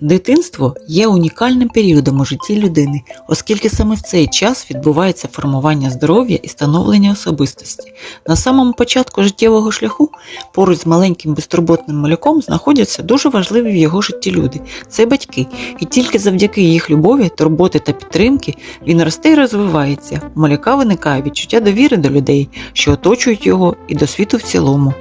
Дитинство є унікальним періодом у житті людини, оскільки саме в цей час відбувається формування здоров'я і становлення особистості. На самому початку життєвого шляху поруч з маленьким безтурботним малюком знаходяться дуже важливі в його житті люди це батьки, і тільки завдяки їх любові, турботи та підтримки він росте і розвивається. У малюка виникає відчуття довіри до людей, що оточують його, і до світу в цілому.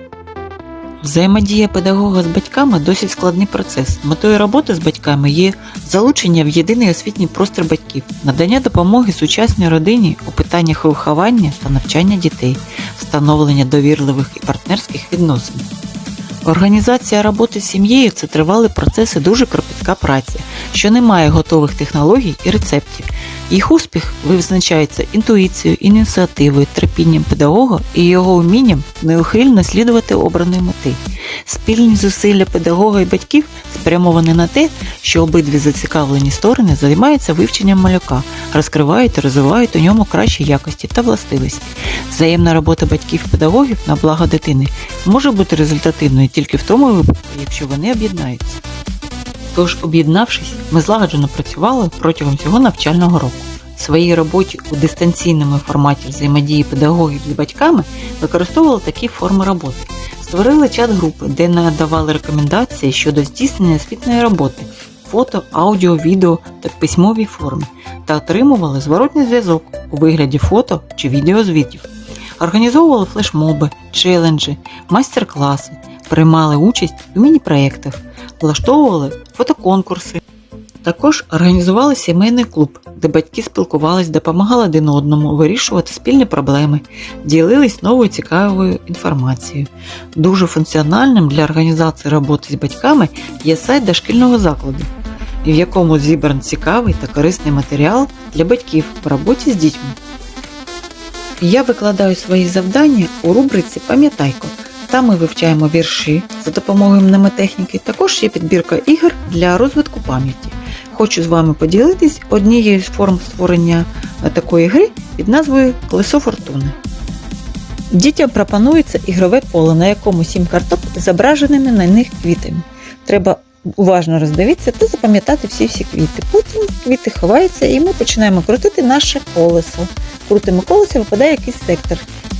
Взаємодія педагога з батьками досить складний процес. Метою роботи з батьками є залучення в єдиний освітній простір батьків, надання допомоги сучасній родині у питаннях виховання та навчання дітей, встановлення довірливих і партнерських відносин. Організація роботи з сім'єю це тривалий процес і дуже кропітка праця, що не має готових технологій і рецептів. Їх успіх визначається інтуїцією, ініціативою, терпінням педагога і його вмінням неухильно слідувати обраної мети. Спільні зусилля педагога і батьків спрямовані на те, що обидві зацікавлені сторони займаються вивченням малюка, розкривають і розвивають у ньому кращі якості та властивості. Взаємна робота батьків і педагогів на благо дитини може бути результативною тільки в тому випадку, якщо вони об'єднаються. Тож, об'єднавшись, ми злагоджено працювали протягом цього навчального року. В своїй роботі у дистанційному форматі взаємодії педагогів з батьками використовували такі форми роботи. Створили чат-групи, де надавали рекомендації щодо здійснення освітньої роботи, фото, аудіо, відео та письмовій формі, та отримували зворотний зв'язок у вигляді фото чи відеозвітів. Організовували флешмоби, челенджі, майстер-класи, приймали участь у міні-проєктах, влаштовували фотоконкурси. Також організували сімейний клуб, де батьки спілкувались, допомагали один одному вирішувати спільні проблеми, ділились новою цікавою інформацією. Дуже функціональним для організації роботи з батьками є сайт дошкільного закладу, в якому зібран цікавий та корисний матеріал для батьків по роботі з дітьми. Я викладаю свої завдання у рубриці Пам'ятайко. Там ми вивчаємо вірші за допомогою мнемотехніки. Також є підбірка ігор для розвитку пам'яті. Хочу з вами поділитись однією з форм створення е, такої гри під назвою Колесо Фортуни. Дітям пропонується ігрове поле, на якому сім карток з зображеними на них квітами. Треба уважно роздивитися та запам'ятати всі всі квіти. Потім квіти ховаються і ми починаємо крутити наше колесо. Крутимо колесо, випадає якийсь сектор.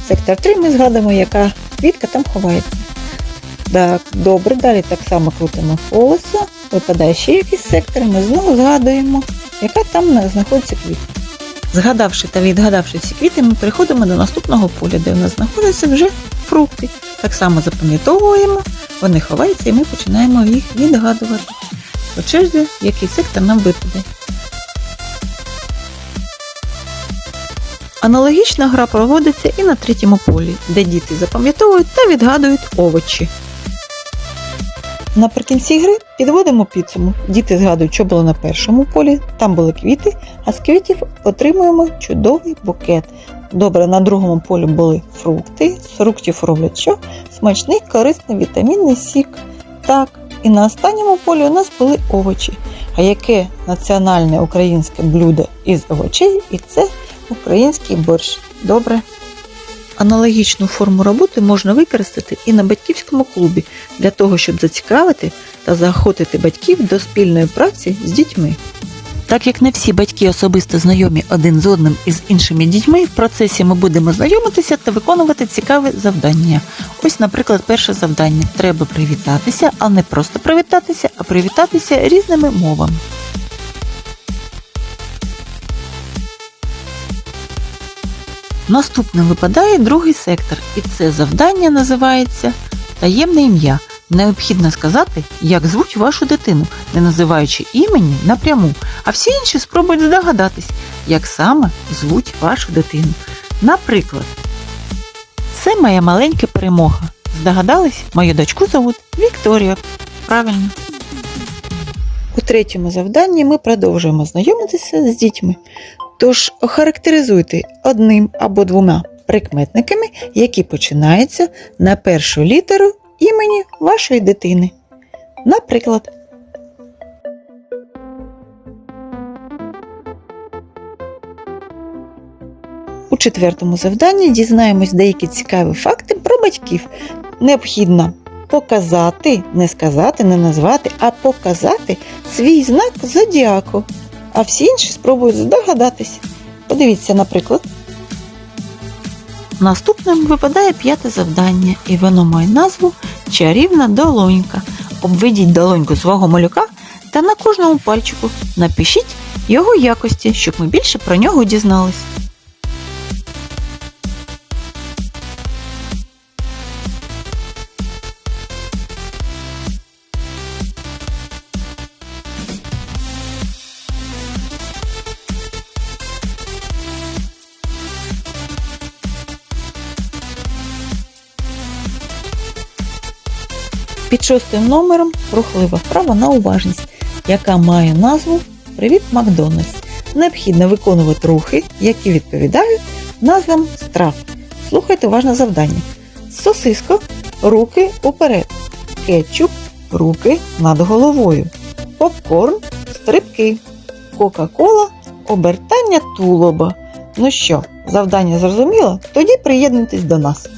Сектор 3 ми згадуємо, яка квітка там ховається. Так, добре, далі так само крутимо колесо, випадає ще якийсь сектор, ми знову згадуємо, яка там знаходиться квітка. Згадавши та відгадавши всі квіти, ми переходимо до наступного поля, де у нас знаходяться вже фрукти. Так само запам'ятовуємо, вони ховаються і ми починаємо їх відгадувати. По черзі, який сектор нам випаде. Аналогічна гра проводиться і на третьому полі, де діти запам'ятовують та відгадують овочі. Наприкінці гри підводимо підсумок. Діти згадують, що було на першому полі, там були квіти, а з квітів отримуємо чудовий букет. Добре, на другому полі були фрукти, з фруктів роблять що? Смачний, корисний вітамінний сік. Так, і на останньому полі у нас були овочі. А яке національне українське блюдо із овочей? І це український борщ. Добре. Аналогічну форму роботи можна використати і на батьківському клубі для того, щоб зацікавити та заохотити батьків до спільної праці з дітьми. Так як не всі батьки особисто знайомі один з одним і з іншими дітьми, в процесі ми будемо знайомитися та виконувати цікаві завдання. Ось, наприклад, перше завдання треба привітатися, а не просто привітатися, а привітатися різними мовами. Наступним випадає другий сектор, і це завдання називається таємне ім'я. Необхідно сказати, як звуть вашу дитину, не називаючи імені напряму, а всі інші спробують здогадатись, як саме звуть вашу дитину. Наприклад, це моя маленька перемога. Здогадались, мою дочку зовуть Вікторія. Правильно. У третьому завданні ми продовжуємо знайомитися з дітьми. Тож охарактеризуйте одним або двома прикметниками, які починаються на першу літеру імені вашої дитини. Наприклад, у четвертому завданні дізнаємось деякі цікаві факти про батьків. Необхідно показати, не сказати, не назвати, а показати свій знак зодіаку. А всі інші спробують здогадатись. Подивіться, наприклад. Наступним випадає п'яте завдання, і воно має назву Чарівна долонька. Обведіть долоньку свого малюка та на кожному пальчику напишіть його якості, щоб ми більше про нього дізнались. Під шостим номером рухлива вправа на уважність, яка має назву Привіт Макдональдс. Необхідно виконувати рухи, які відповідають назвам страв. Слухайте уважне завдання. Сосиска руки уперед. Кетчуп руки над головою. Попкорн стрибки. Кока-кола обертання тулоба. Ну що, завдання зрозуміло? Тоді приєднуйтесь до нас.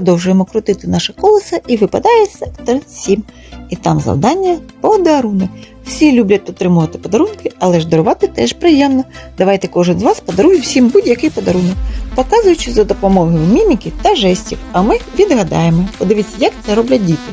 Продовжуємо крутити наше колесо і випадає сектор 7. І там завдання подарунок. Всі люблять отримувати подарунки, але ж дарувати теж приємно. Давайте кожен з вас подарує всім будь-який подарунок, показуючи за допомогою міміки та жестів. А ми відгадаємо. Подивіться, як це роблять діти.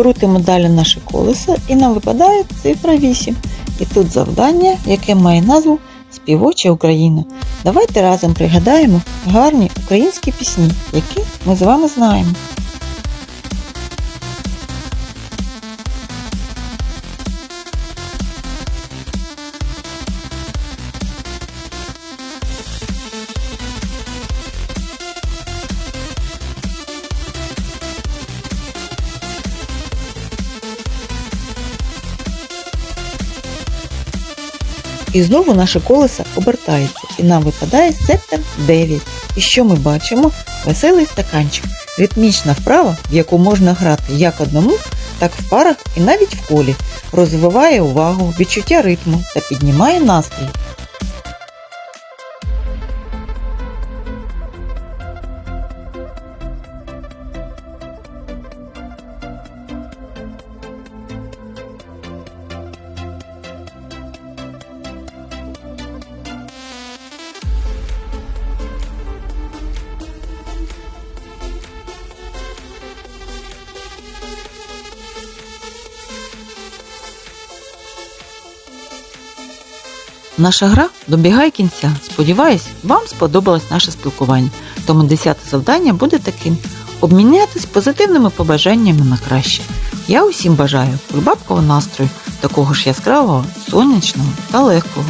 Крутимо далі наше колесо і нам випадає цифра 8. І тут завдання, яке має назву Співоча Україна. Давайте разом пригадаємо гарні українські пісні, які ми з вами знаємо. І знову наше колесо обертається, і нам випадає сектор 9. І що ми бачимо? Веселий стаканчик, ритмічна вправа, в яку можна грати як одному, так в парах і навіть в колі, розвиває увагу, відчуття ритму та піднімає настрій. Наша гра добігає кінця. Сподіваюсь, вам сподобалось наше спілкування. Тому десяте завдання буде таким: обмінятись позитивними побажаннями на краще. Я усім бажаю прибабкового настрою, такого ж яскравого, сонячного та легкого.